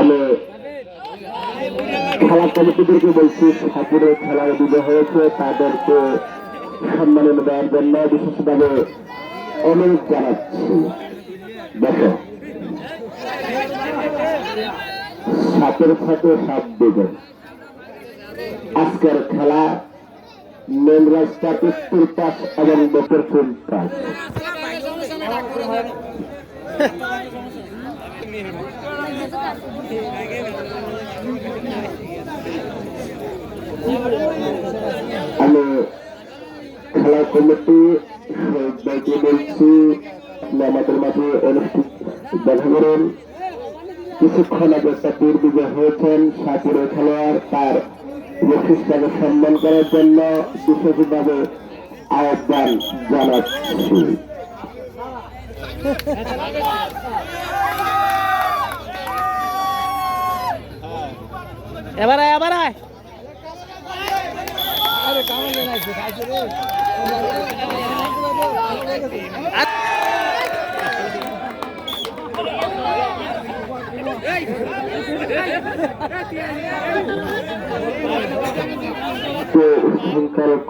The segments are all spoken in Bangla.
আমি খেলা কমিটিদেরকে বলছি ঠাকুরে খেলার বিজয় হয়েছে, তাদেরকে সম্মাননা দেওয়ার জন্য বিশেষভাবে অনুরোধ জানাচ্ছি। দেখো, সাতের সাথে সাত দেবেন আজকের খেলা মেন রাস্তার উত্তর পাশ এবং দক্ষিণ পাশ। আমি খেলা কমিটি সবাইকে বলছি আমাদের মাঝে অনুষ্ঠিত দেখা করুন। কিছুক্ষণ আগে টুর বিজয় হয়েছেন সাপুরের খেলোয়াড়। তার বৈশিষ্ট্যকে সম্মান করার জন্য বিশেষভাবে আহ্বান জানাচ্ছি। এবার আয় এবার আয়।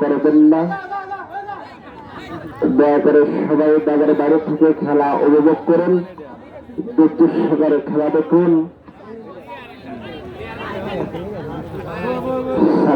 করবেন না দয়া করে সবাই তাদের বাড়ি থেকে খেলা উপভোগ করুন। দুটি সকালে খেলা দেখুন।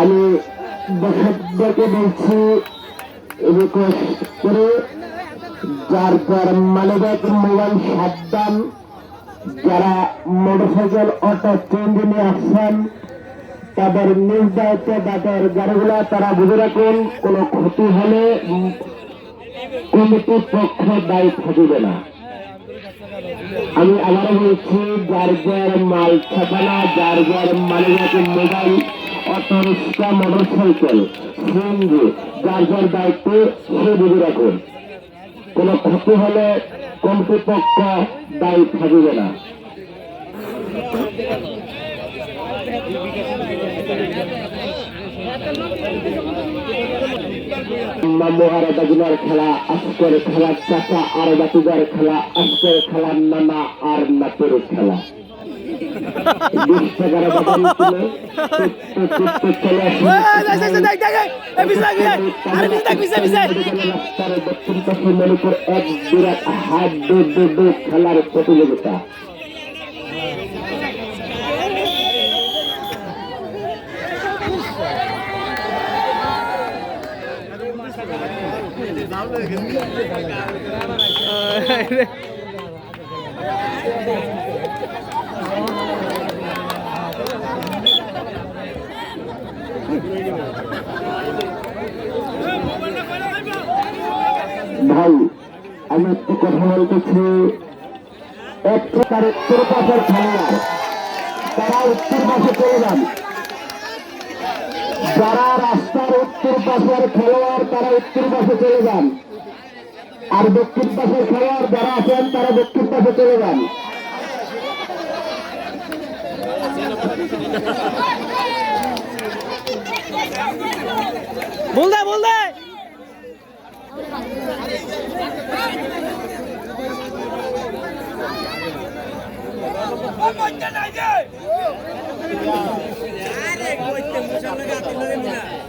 আমি দর্শকদেরকে বলছি রিকোয়েস্ট করে যার যার মালিবাগ মোবাইল সাবধান, যারা মোটরসাইকেল অটো ট্রেন নিয়ে আসছেন তাদের নিজ দায়িত্বে তাদের গাড়িগুলা তারা বুঝে রাখুন, কোনো ক্ষতি হলে কমিটির পক্ষ দায়ী থাকিবে না। আমি আবারও বলছি, যার যার মাল ছাপানা যার যার মালিকাকে mobile auto rickshaw motor cycle CNG, যার যার দায়িত্বে সে বুঝে রাখুন। কোনো ক্ষতি হলে কর্তৃপক্ষ দায়ী থাকিবে না। মহারাজা জুলার খেলা আজকের খেলার চাচা আর বাতিদার খেলা আজকের খেলার নানা আর নাতের খেলা বিশ টাকার বাজারে কিনে চুপতে চলে রাস্তার দক্ষিণ পাশে মণিপুর এক বিরাট হাত দু দু দু খেলার প্রতিযোগিতা ভাই, আমি একটু কথা বলতেছি। এক প্রকার উত্তর পাশের খেলোয়াড় তারা উত্তর পাশে চলে যান। যারা উত্তর পাশের খেলোয়াড় তারা উত্তর পাশে চলে যান। আর দক্ষিণ পাশের খেলোয়াড় যারা আছেন তারা দক্ষিণ পাশে চলে যান। বল দে বল দে। উত্তর পাশ দিয়ে ও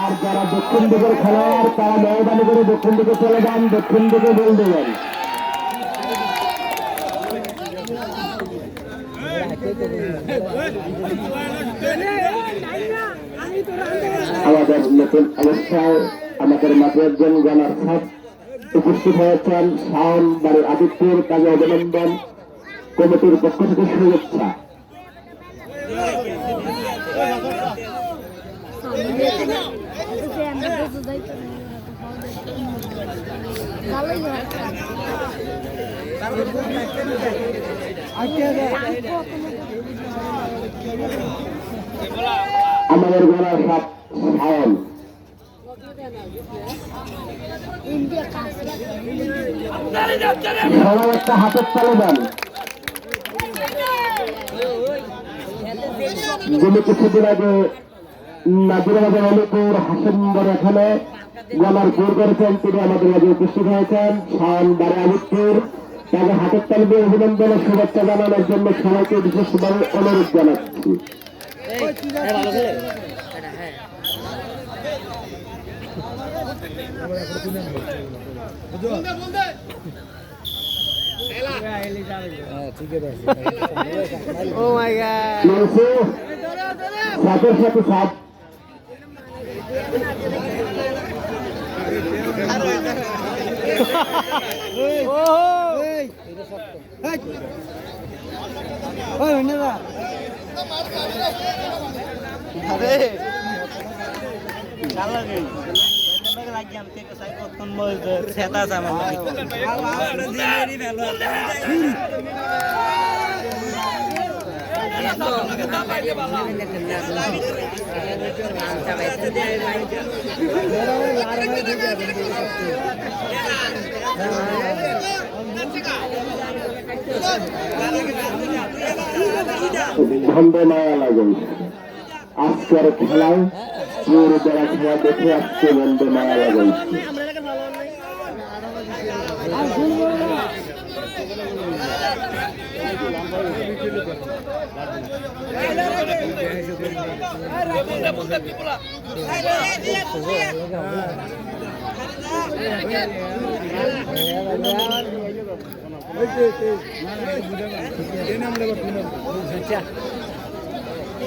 আর যারা দক্ষিণ দিকের খেলোয়াড় তারা মেহরবানি করে দক্ষিণ দিকে চলে যান, দক্ষিণ দিকে বল দেবেন। এ নতুন অবস্থায় আমাদের মাঝে একজন গলার সাপ উপস্থিত হয়েছেন শাওন বাড়ির আদিত্যের কাজে অভিনন্দন। কমিটির পক্ষ থেকে শুভেচ্ছা। আমাদের গলার ইন্ডিয়া কাজ সবাই একটা হাতের তালে দেন। যিনি কিছুদিন আগে নাজিরাবাদের অলিপুর হাসেম্বর এখানে গলার গোর করেছেন তিনি আমাদের মাঝে উপস্থিত হয়েছেন। শান বারে আদিত্যের তাকে হাতের তাল দিয়ে অভিনন্দন শুভেচ্ছা জানানোর জন্য সবাইকে বিশেষভাবে অনুরোধ জানাচ্ছি। ও মাই গড। ধন্দে মায়া লাগে। আজকের খেলায় পুরো যারা খেলা দেখে আজকে বন্ধে মায়া লাগাইছে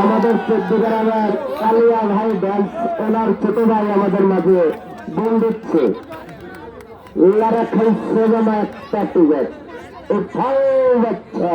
আমাদের চোদ্দ গ্রামের কালিয়া ভাই ড্যান্স ওনার ছোট ভাই আমাদের মাঝে বোন দিচ্ছে। লড়া খাইছে একটা ও উঠাও বাচ্চা।